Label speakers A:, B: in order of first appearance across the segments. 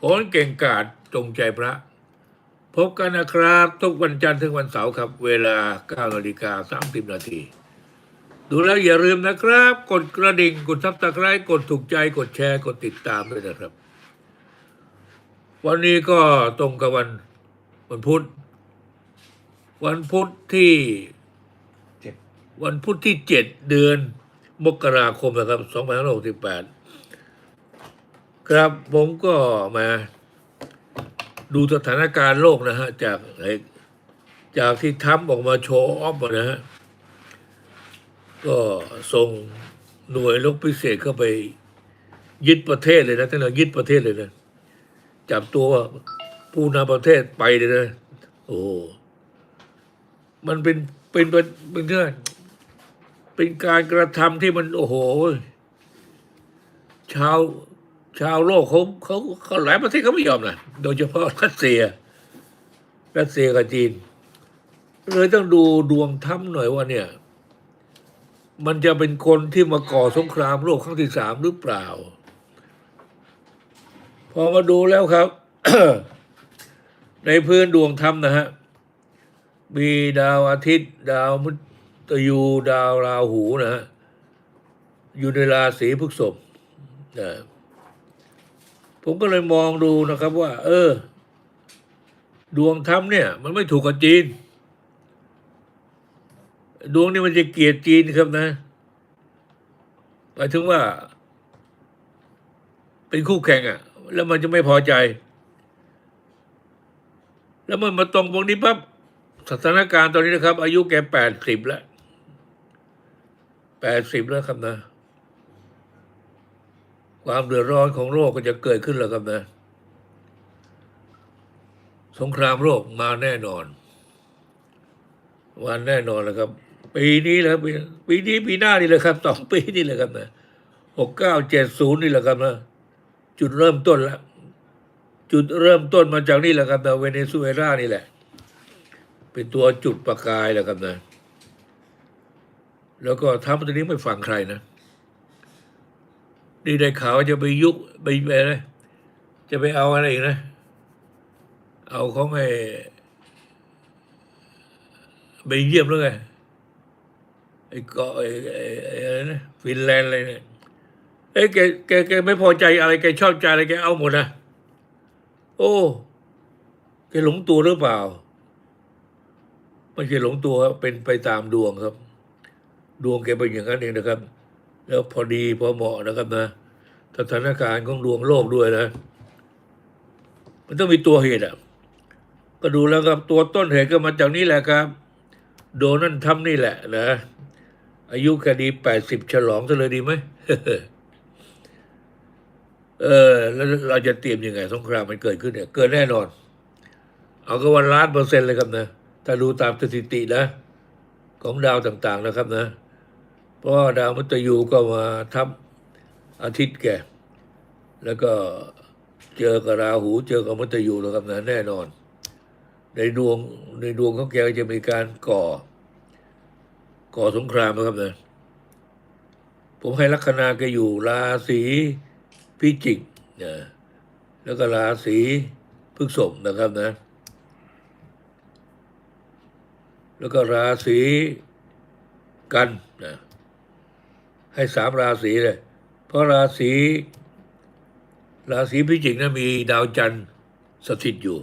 A: โหนเก่งกาจจงใจพระ พบกันนะครับ ทุกวันจันทร์ถึงวันเสาร์ครับ เวลา9นาฬิกา30นาทีดูแล้วอย่าลืมนะครับ กดกระดิ่ง กดซับสไครต์กดถูกใจกดแชร์ กดติดตามด้วยนะครับ วันนี้ก็ตรงกับวันวันพุธ วันพุธที่
B: เจ็ด
A: วันพุธที่เจ็ดเดือน มกราคมนะครับ2568 ครับผมก็มาดูสถานการณ์โลกนะฮะ จากจากที่ทำออกมาโชว์ออฟอะนะฮะ ก็ส่งหน่วยลบพิเศษเข้าไป ยึดประเทศเลยนะท่านเรายึดประเทศเลยนะ จับตัวผู้นำประเทศไปเลยนะ โอ้โหมันเป็นเป็นเป็นเป็นเรื่องเป็นการกระทำที่มันโอ้โห ชาว ชาวโลกเขาเขาเขาหลายประเทศเขาไม่ยอมนะโดยเฉพาะรัสเซีย รัสเซียกับจีน เลยต้องดูดวงถ้ำหน่อยว่าเนี่ย มันจะเป็นคนที่มาก่อสงครามโลกครั้งที่สามหรือเปล่า พอมาดูแล้วครับ ในพื้นดวงถ้ำนะฮะ มีดาวอาทิตย์ ดาวมุตยูดาวราหูนะฮะอยู่ในราศีพฤษภนะ ผมก็เลยมองดูนะครับว่า เออ ดวงธรรมเนี่ย มันไม่ถูกกับจีน ดวงนี่มันจะเกลียดจีนครับนะหมายถึงว่า เป็นคู่แข่งอะ่ะ แล้วมันจะไม่พอใจ แล้วมันมาตรงตรงนี้ปั๊บสถานการณ์ตอนนี้นะครับ อายุแกแปดสิบแล้วแปดสิบแล้วครับนะ ความเดือดร้อนของโลกก็จะเกิดขึ้นแล้วครับนะ สงครามโลกมาแน่นอนวันแน่นอนแล้วครับ ปีนี้และครับปีปีนี้ปีหน้านี่แหละครับสองปีนี่แหละครับนะหกเก้าเจ็ดศูนย์นี่แหละครับนะจุดเริ่มต้นละจุดเริ่มต้นมาจากนี่แหละครับนะเวเนซุเอลานี่แหละ เป็นตัวจุดประกายแหละครับนะแล้วก็ทำตัวนี้ไม่ฟังใครนะ นี่ได้ข่าวจะไปยุกไปไปอะไรจะไปเอาอะไรอีกนะ เอาของไอ้ไปเยี่ยมแล้วไงไอ้เกาะไอ้ไอ้อะไรนะฟินแลนด์อะไรเนี่ยเอ้ยแกแกแกไม่พอใจอะไรแกชอบใจอะไรแกเอาหมดนะโอ้แกหลงตัวหรือเปล่าไม่ใช่หลงตัวครับเป็นไปตามดวงครับ ดวงแกเป็นอย่างนั้นเองนะครับ แล้วพอดีพอเหมาะนะครับนะสถานการณ์ของดวงโลกด้วยนะ มันต้องมีตัวเหตุอะ ก็ดูแล้วครับตัวต้นเหตุก็มาจากนี้แหละครับ โดนนั่นทำนี่แหละนะอายุคดีแปดสิบฉลองซะเลยดีไหมเออ แล้วเราจะเตรียมยังไงสงครามมันเกิดขึ้นเนี่ย เกิดแน่นอน เอาก็วันล้านเปอร์เซ็นต์เลยครับนะถ้าดูตามสถิตินะ ของดาวต่างๆนะครับนะ เพราะาดาวมัตยูก็มาทับอาทิตย์แก แล้วก็เจอกับราหูเจอกับมัตยูแล้วครับนะแน่นอน ในดวงในดวงของแกจะมีการก่อ ก่อสงครามนะครับนะผมให้ลัคนาแกอยู่ราศีพิจิกนะแล้วก็ราศีพฤษภนะครับนะ แล้วก็ราศีกันนะ ให้สามราศีเลย เพราะราศี ราศีพิจิกนะมีดาวจันทร์สถิตอยู่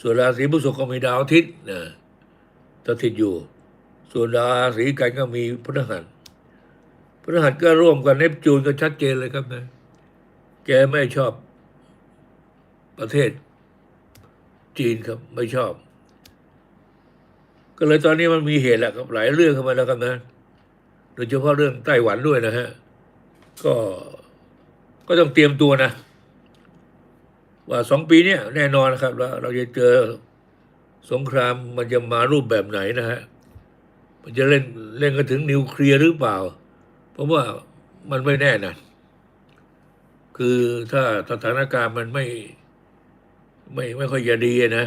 A: ส่วนราศีพฤษภก็มีดาวอาทิตย์นะสถิตอยู่ ส่วนราศีกันก็มีพฤหัสพฤหัสก็ร่วมกับเนปจูนก็ชัดเจนเลยครับนะแกไม่ชอบประเทศจีนครับไม่ชอบ ก็เลยตอนนี้มันมีเหตุแหละครับหลายเรื่องเข้ามาแล้วครับนะ โดยเฉพาะเรื่องไต้หวันด้วยนะฮะ ก็ก็ต้องเตรียมตัวนะ ว่าสองปีเนี้ยแน่นอนนะครับเราเราจะเจอสงครามมันจะมารูปแบบไหนนะฮะ มันจะเล่นเล่นกันถึงนิวเคลียร์หรือเปล่า เพราะว่ามันไม่แน่นะคือถ้าสถานการณ์มันไม่ไม่ไม่ค่อยจะดีนะ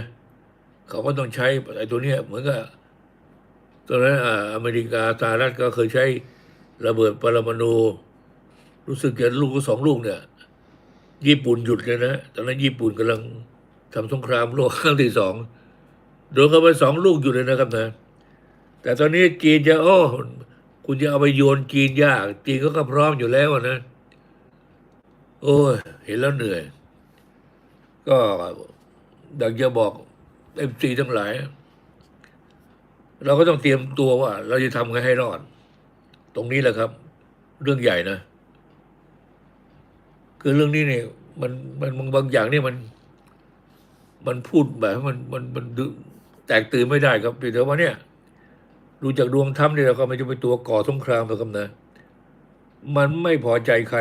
A: เขาก็ต้องใช้ไอ้ตัวเนี้ยเหมือนกับ ตอนนั้นอ่าอเมริกาสหรัฐก็เคยใช้ระเบิดปรมาณูรู้สึกจะลูกก็สองลูกเนี่ย ญี่ปุ่นหยุดเลยนะตอนนั้นญี่ปุ่นกำลังทำสงครามโลกครั้งที่สองโดนเข้าไปสองลูกอยู่เลยนะครับนะแต่ตอนนี้จีนจะโอ้คุณจะเอาไปโยนจีนยาก จีนก็ก็พร้อมอยู่แล้วนะ โอ้ยเห็นแล้วเหนื่อย ก็ดังจะบอกเอ็มซีทั้งหลาย เราก็ต้องเตรียมตัวว่า เราจะทำไงให้รอด ตรงนี้แหละครับ เรื่องใหญ่นะ คือเรื่องนี้เนี่ยมันมันบางอย่างเนี่ยมัน มันพูดแบบมันมันมันดแตกตื่นไม่ได้ครับพียงแต่ว่าเนี่ยดูจากดวงธรรมเนี่ยเราก็ไม่จะเป็นตัวก่อสงครามหรอกครับนะมันไม่พอใจใคร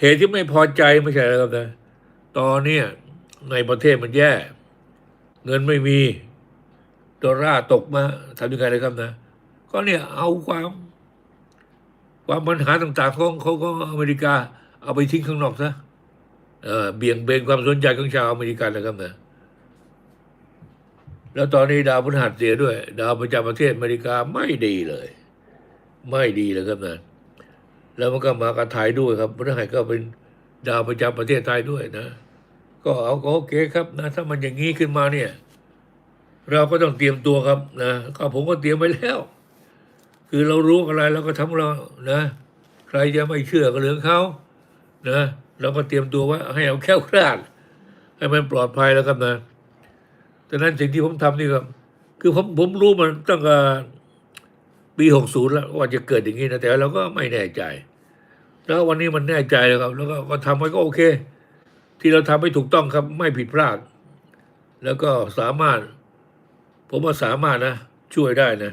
A: เหตุที่ไม่พอใจไม่ใช่อะไรครับนะ ตอนเนี้ยในประเทศมันแย่ เงินไม่มี ดอลลาร์ตกมาทำยังไงเลยครับนะ ก็เนี่ยเอาความ ความปัญหาต่างๆของเขาของอเมริกา เอาไปทิ้งข้างนอกซะเออเบี่ยงเบนความสนใจของชาวอเมริกันนะครับนะแล้วตอนนี้ดาวพฤหัสเสียด้วย ดาวประจำประเทศอเมริกาไม่ดีเลย ไม่ดีเลยครับนะแล้วมันก็มากับไทยด้วยครับพฤหัสก็เป็นดาวประจำประเทศไทยด้วยนะ ก็เอาก็โอเคครับนะถ้ามันอย่างนี้ขึ้นมาเนี่ย เราก็ต้องเตรียมตัวครับนะก็ผมก็เตรียมไว้แล้ว คือเรารู้อะไรเราก็ทำเรานะ ใครจะไม่เชื่อก็เรื่องเขานะเราก็เตรียมตัวไว่าให้เอาแค่วคลาดให้มันปลอดภัยแล้วครับนะดังนั้นสิ่งที่ผมทำนี่ครับ คือผมผมรู้มันตั้งแต่ปีหกศูนย์แล้วว่าจะเกิดอย่างนี้นะแต่เราก็ไม่แน่ใจ แล้ววันนี้มันแน่ใจแล้วครับ แล้วก็ก็ทำไปก็โอเค ที่เราทำให้ถูกต้องครับ ไม่ผิดพลาด แล้วก็สามารถ ผมว่าสามารถนะ ช่วยได้นะ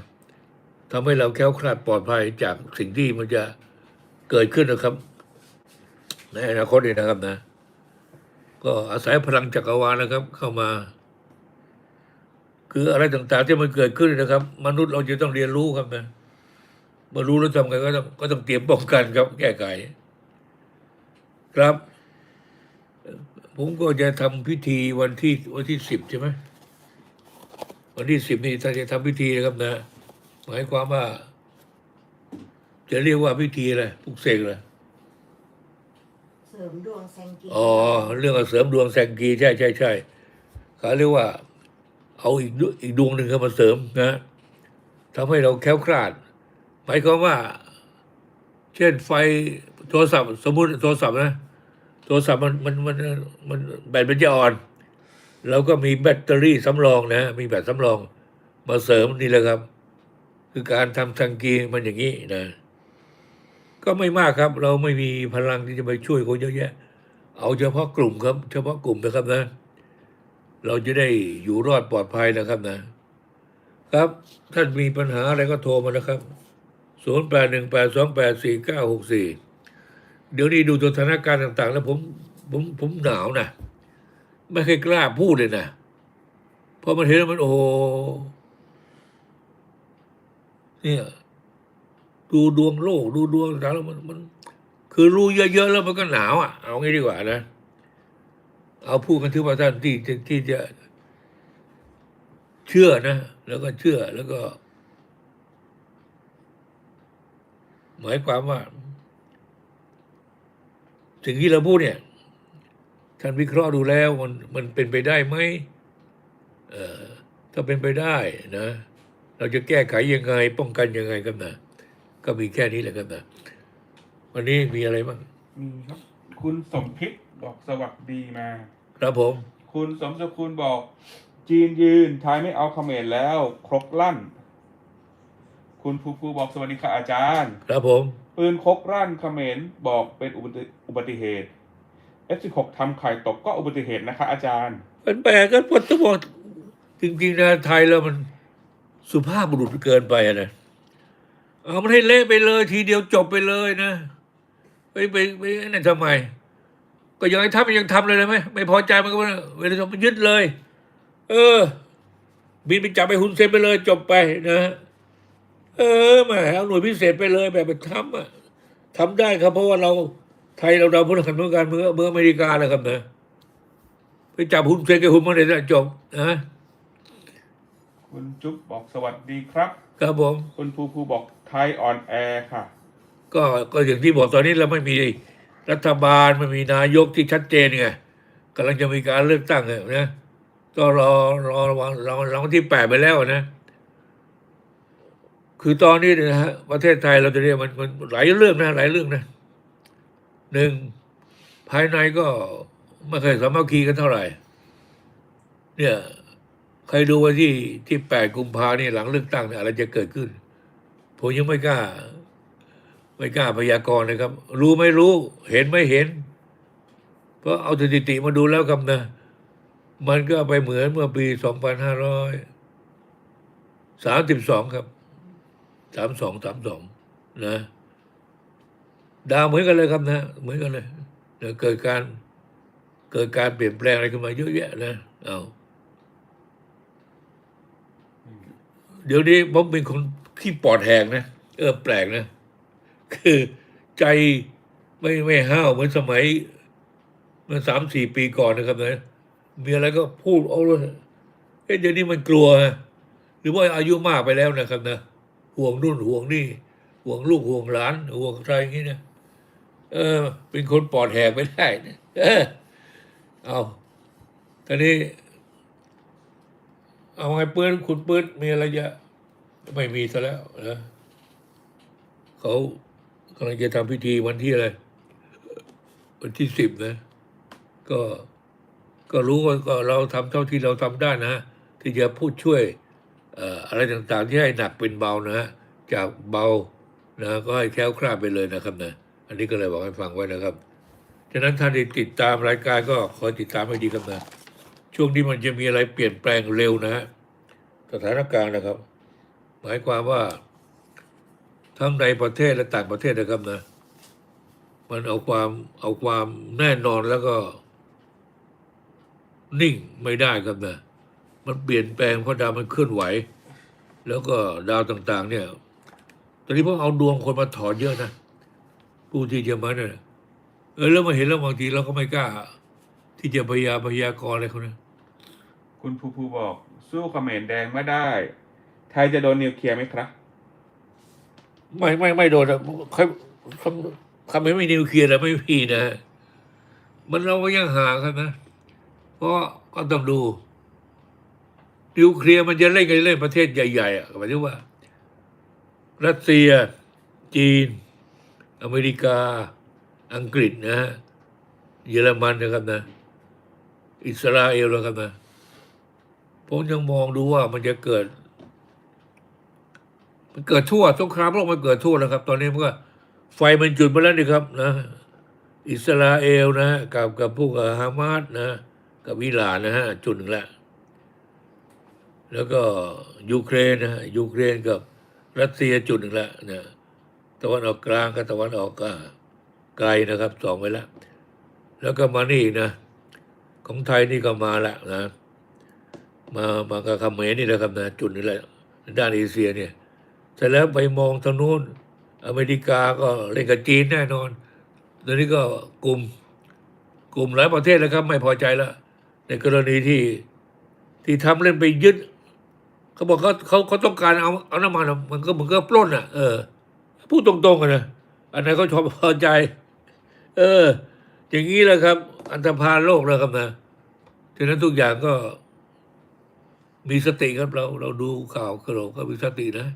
A: ทำให้เราแค้วคลาดปลอดภัยจากสิ่งที่มันจะเกิดขึ้นนะครับ ในอนาคตนี่นะครับนะ ก็อาศัยพลังจักรวาลนะครับ เข้ามา คืออะไรต่างๆที่มันเกิดขึ้นนะครับ มนุษย์เราจะต้องเรียนรู้ครับนะเมื่อรู้แล้วทำไงก็ต้องก็ต้องเตรียมป้องกันครับ แก้ไขครับ ผมก็จะทำพิธีวันที่วันที่สิบใช่ไหม วันที่สิบนี่ถ้าจะทำพิธีนะครับนะ หมายความว่า จะเรียกว่าพิธีอะไรปลุกเสกเลย
C: เสริมดวงแซงกี
A: อ๋อเรื่องเสริมดวงแซงกีใช่ใช่ใช่เขาเรียกว่า เอาอีกดวอีกดวงหนึ่งเข้ามาเสริมนะทำให้เราแคล้วคลาด หมายความว่า เช่นไฟโทรศัพท์สมมุติโทรศัพท์นะโทรศัพท์มันมันมันมันแบตมันจะอ่อน เราก็มีแบตเตอรี่สำรองนะ มีแบตสำรองมาเสริมนี่แหละครับ คือการทำทังกีมันอย่างนี้นะ ก็ไม่มากครับ เราไม่มีพลังที่จะไปช่วยคนเยอะแยะ เอาเฉพาะกลุ่มครับ เฉพาะกลุ่มนะครับนะ เราจะได้อยู่รอดปลอดภัยนะครับนะ ครับ ท่านมีปัญหาอะไรก็โทรมานะครับศูนย์แปดหนึ่งแปดสองแปดสี่เก้าหกสี่เดี๋ยวนี้ดูสถานการณ์ต่าง ๆ แล้วผมผมผมหนาวนะ ไม่เคยกล้าพูดเลยนะเพราะมันเห็นแล้วมันโอ้เนี่ยดูดวงโลก ดูดวงต่างแล้วมันมัน คือรู้เยอะๆแล้วมันก็หนาวอะเอางี้ดีกว่านะเอาพูดกันที่ว่าท่านที่ที่ที่จะเชื่อนะ แล้วก็เชื่อแล้วก็ หมายความว่าสิ่งที่เราพูดเนี่ย ท่านวิเคราะห์ดูแล้วมันมันเป็นไปได้ไหมเอ่อถ้าเป็นไปได้นะ เราจะแก้ไขยังไง ป้องกันยังไงกันนะก็มีแค่นี้แหละกันนะวันนี้มีอะไรบ้าง
D: มีครับ คุณสมพิษบอกสวัสดีมา
A: ครับผม
D: คุณสมสกุลบอก จีนยืนไทยไม่เอาเขมรแล้ว ครกลั่น คุณภูภูบอกสวัสดีค่ะอาจารย์
A: ครับผม
D: ปืนครกลั่นเขมรบอกเป็นอุบัติอุบัติเหตุ F16 ทำไข่ตกก็อุบัติเหตุนะคะอาจารย์
A: มันแปลกกันหมดทั้งหมดจริงๆนะไทยแล้วมันสุภาพบุรุษเกินไปอะนะเอามันให้เละไปเลย ทีเดียวจบไปเลยนะไปไปไปนั่นทำไม ก็ยังให้ทำมันยังทำเลยเลยไหมไม่พอใจมันก็เวลามันยึดเลย เออ บินไปจับไปหุนเซนไปเลย จบไปนะเออมาเอาหน่วยพิเศษไปเลยแบบไปทำอะทำได้ครับเพราะว่าเรา ไทยเราเราพูดกันเมื่อการเมื่อเมื่ออเมริกานะครับนะไปจับหุ่นเซนกับหุ่นมันเลยจบนะ
D: คุณจุ๊บบอกสวัสดีครับ
A: ครับผม
D: คุณภูภูบอกไทยออนแอร์ค่ะ
A: ก็ก็อย่างที่บอกตอนนี้เราไม่มีรัฐบาลมันมีนายกที่ชัดเจนไงกำลังจะมีการเลือกตั้งไงนะก็รอรอรอรอรอวันที่แปดไปแล้วนะ คือตอนนี้เนี่ยนะฮะประเทศไทยเราจะเรียกมันมันหลายเรื่องนะหลายเรื่องนะ หนึ่งภายในก็ไม่เคยสามัคคีกันเท่าไหร่ เนี่ยใครดูว่าที่ที่แปดกุมภาเนี่ยหลังเลือกตั้งเนี่ยอะไรจะเกิดขึ้น ผมยังไม่กล้า ไม่กล้าพยากรณ์นะครับ รู้ไม่รู้ เห็นไม่เห็น เพราะเอาสถิติมาดูแล้วครับนะ มันก็ไปเหมือนเมื่อปีสองพันห้าร้อยสามสิบสองครับสามสองสามสองนะ ดาวเหมือนกันเลยครับนะเหมือนกันเลยเดี๋ยวเกิดการเกิดการเปลี่ยนแปลงอะไรขึ้นมาเยอะแยะนะเอาเดี๋ยวนี้ผมเป็นคนที่ปอดแหกนะเออแปลกนะ คือใจไม่ไม่ห้าวเหมือนสมัยเมื่อสามสี่ปีก่อนนะครับนะมีอะไรก็พูดเอาเลยเอ๊ะเดี๋ยวนี้มันกลัวฮะหรือว่าอายุมากไปแล้วนะครับนะห่วงนู่นห่วงนี่ห่วงลูกห่วงหลานห่วงใครอย่างนี้นะ เออ เป็นคนปอดแหกไม่ได้นะเออเอาตอนนี้ เอาไงปืนคุณปืนมีอะไรจะไม่มีซะแล้วนะเขากำลังจะทำพิธีวันที่อะไรวันที่สิบนะ ก็ก็รู้ว่าก็เราทำเท่าที่เราทำได้นะ ที่จะพูดช่วยอะไรต่างๆ ที่ให้หนักเป็นเบานะ จากเบานะ ก็ให้แค้วคลาดไปเลยนะครับนะ อันนี้ก็เลยบอกให้ฟังไว้นะครับฉะนั้นท่านที่ติดตามรายการก็คอยติดตามให้ดีครับนะช่วงนี้มันจะมีอะไรเปลี่ยนแปลงเร็วนะฮะสถานการณ์นะครับ หมายความว่าทั้งในประเทศและต่างประเทศนะครับนะ มันเอาความเอาความแน่นอนแล้วก็ นิ่งไม่ได้ครับนะ มันเปลี่ยนแปลงเพราะดาวมันเคลื่อนไหว แล้วก็ดาวต่าง ๆ เนี่ยตอนนี้พวกเอาดวงคนมาถอนเยอะนะ ผู้ที่จะมาเนี่ยเออแล้วมาเห็นแล้วบางทีเราก็ไม่กล้า ที่จะพยาพยากรณ์อะไรเขานะ
D: คุณภูภูบอก สู้เขมรแดงไม่ได้ ไทยจะโดนนิวเคลียร์ไหมครับ
A: ไม่ไม่ไม่โดนอะเขาเขาเขาไม่มีนิวเคลียร์นะไม่มีนะ มันเราก็ยังห่างกันนะ เพราะก็ต้องดู นิวเคลียร์มันจะเล่นกันเล่นประเทศใหญ่ๆอะหมายถึงว่า รัสเซีย จีน อเมริกา อังกฤษนะฮะ เยอรมันนะครับนะ อิสราเอลนะครับนะ ผมยังมองดูว่ามันจะเกิด มันเกิดทั่วสงครามโลกมันเกิดทั่วแล้วครับ ตอนนี้มันก็ไฟมันจุดไปแล้วนี่ครับนะ อิสราเอลนะ กับกับพวกฮามาสนะ กับอิหร่านนะฮะจุดหนึ่งละแล้วก็ยูเครนนะฮะยูเครนกับรัสเซียจุดหนึ่งละนะ ตะวันออกกลางกับตะวันออกก็ไกลนะครับสองไปแล้วแล้วก็มานี่นะ ของไทยนี่ก็มาละนะ มามากับเมนี่แหละครับนะจุดนี้แหละด้านเอเชียเนี่ยเสร็จแล้วไปมองทางนู้นอเมริกาก็เล่นกับจีนแน่นอนตอนนี้ก็กลุ่มกลุ่มหลายประเทศแล้วครับไม่พอใจแล้วในกรณีที่ที่ทำเล่นไปยึดเขาบอกเขาเขาเขาต้องการเอาเอาน้ำมันมันก็เหมือนก็ปล้นอะเออ พูดตรงๆกันนะอันไหนเขาชอบพอใจ เออ อย่างนี้แหละครับ อันตรพานโลกแล้วครับนะฉะนั้นทุกอย่างก็ มีสติครับเรา เราดูข่าวกระโหลกก็มีสตินะ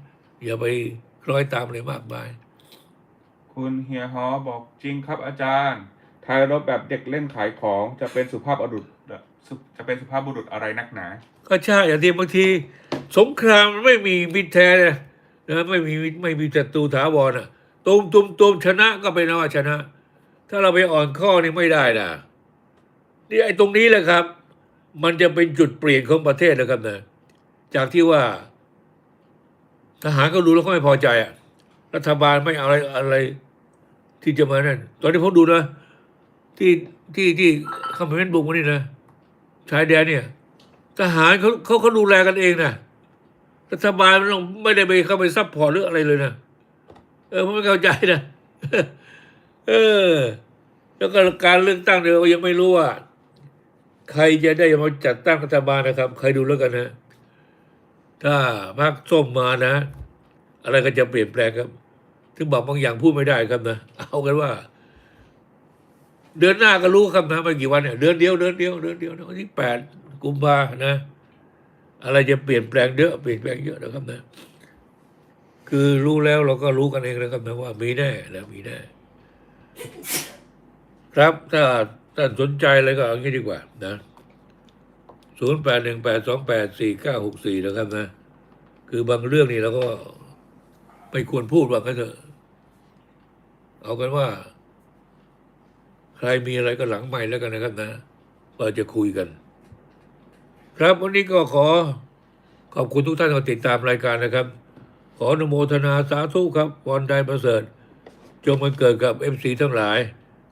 A: อย่าไปคล้อยตามอะไรมากมาย
D: คุณเฮียฮอบอกจริงครับอาจารย์ไทยรบแบบเด็กเล่นขายของจะเป็นสุภาพบุรุษจะเป็นสุภาพบุรุษอะไรนักหนา
A: ก็ใช่อย่างที่บางที สงครามมันไม่มีมิตรแท้นะ นะไม่มีไม่มีศัตรูถาวรอะตุมตุมตุมชนะก็เป็นว่าชนะ ถ้าเราไปอ่อนข้อนี่ไม่ได้นะนี่ไอ้ตรงนี้แหละครับ มันจะเป็นจุดเปลี่ยนของประเทศนะครับนะจากที่ว่า ทหารก็รู้แล้วก็ไม่พอใจอะรัฐบาลไม่เอาอะไรอะไร ที่จะมานั่นตอนนี้ผมดูนะที่ที่ที่เขมรบุกมานี่นะชายแดนเนี่ย ทหารเขาเขาเขาดูแลกันเองนะ รัฐบาลไม่ต้องไม่ได้ไปเข้าไปซัพพอร์ตหรืออะไรเลยนะเออผมไม่เข้าใจนะเออ แล้วก็การเลือกตั้งเนี่ยยังไม่รู้ว่า ใครจะได้มาจัดตั้งรัฐบาลนะครับ ใครดูแล้วกันนะ ถ้าพรรคส้มมานะ อะไรก็จะเปลี่ยนแปลงครับ ถึงบอกบางอย่างพูดไม่ได้ครับนะ เอากันว่า เดือนหน้าก็รู้ครับนะไม่กี่วันเนี่ยเดือนเดียวเดือนเดียวเดือนเดียวนะวันที่แปดกุมภานะ อะไรจะเปลี่ยนแปลงเยอะเปลี่ยนแปลงเยอะนะครับนะ คือรู้แล้วเราก็รู้กันเองนะครับนะว่ามีแน่นะมีแน่ ครับถ้าท่านสนใจอะไรก็เอางี้ดีกว่านะศูนย์แปดหนึ่งแปดสองแปดสี่เก้าหกสี่นะครับนะ คือบางเรื่องนี่เราก็ไม่ควรพูดว่ากันเถอะ เอากันว่า ใครมีอะไรก็หลังใหม่แล้วกันนะครับนะว่าจะคุยกัน ครับวันนี้ก็ขอขอบคุณทุกท่านที่ติดตามรายการนะครับ ขออนุโมทนาสาธุครับพรใดประเสริฐ จงมันเกิดกับเอฟซีทั้งหลาย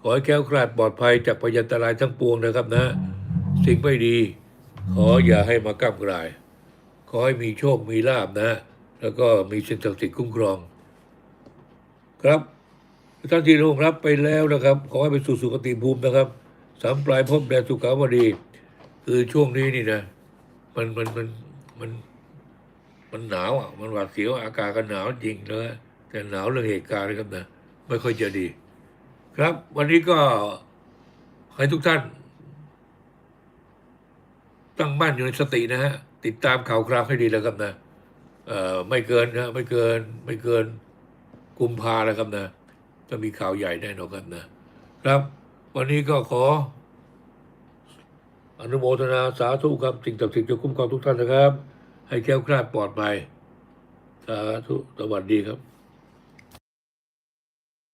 A: ขอให้แคล้วคลาดปลอดภัยจากพยันตรายทั้งปวงนะครับนะ สิ่งไม่ดี ขออย่าให้มาก้ากลาย ขอให้มีโชคมีลาบนะ แล้วก็มีสิ่งศักดิ์สิทธิ์คุ้มครอง ครับท่านที่ร่วงรับไปแล้วนะครับ ขอให้ไปสู่สุคติภูมินะครับสามปลายภพแดนสุขาวดี คือช่วงนี้นี่นะ มันมันมันมันมันหนาวอะ มันหวาดเสียวอากาศก็หนาวจริงนะแต่หนาวเรื่องเหตุการณ์นะครับนะไม่ค่อยจะดี ครับ วันนี้ก็ให้ทุกท่าน ตั้งมั่นอยู่ในสตินะฮะ ติดตามข่าวคราวให้ดีแล้วครับนะเอ่อไม่เกินนะไม่เกิน ไม่เกินกุมภาแล้วครับนะจะมีข่าวใหญ่แน่นอนครับนะ ครับ วันนี้ก็ขอ อนุโมทนาสาธุครับสิ่งศักดิ์สิทธิ์จะคุ้มครองทุกท่านนะครับ ให้แก้วคลาดปลอดภัยสาธุสวัสดีครับ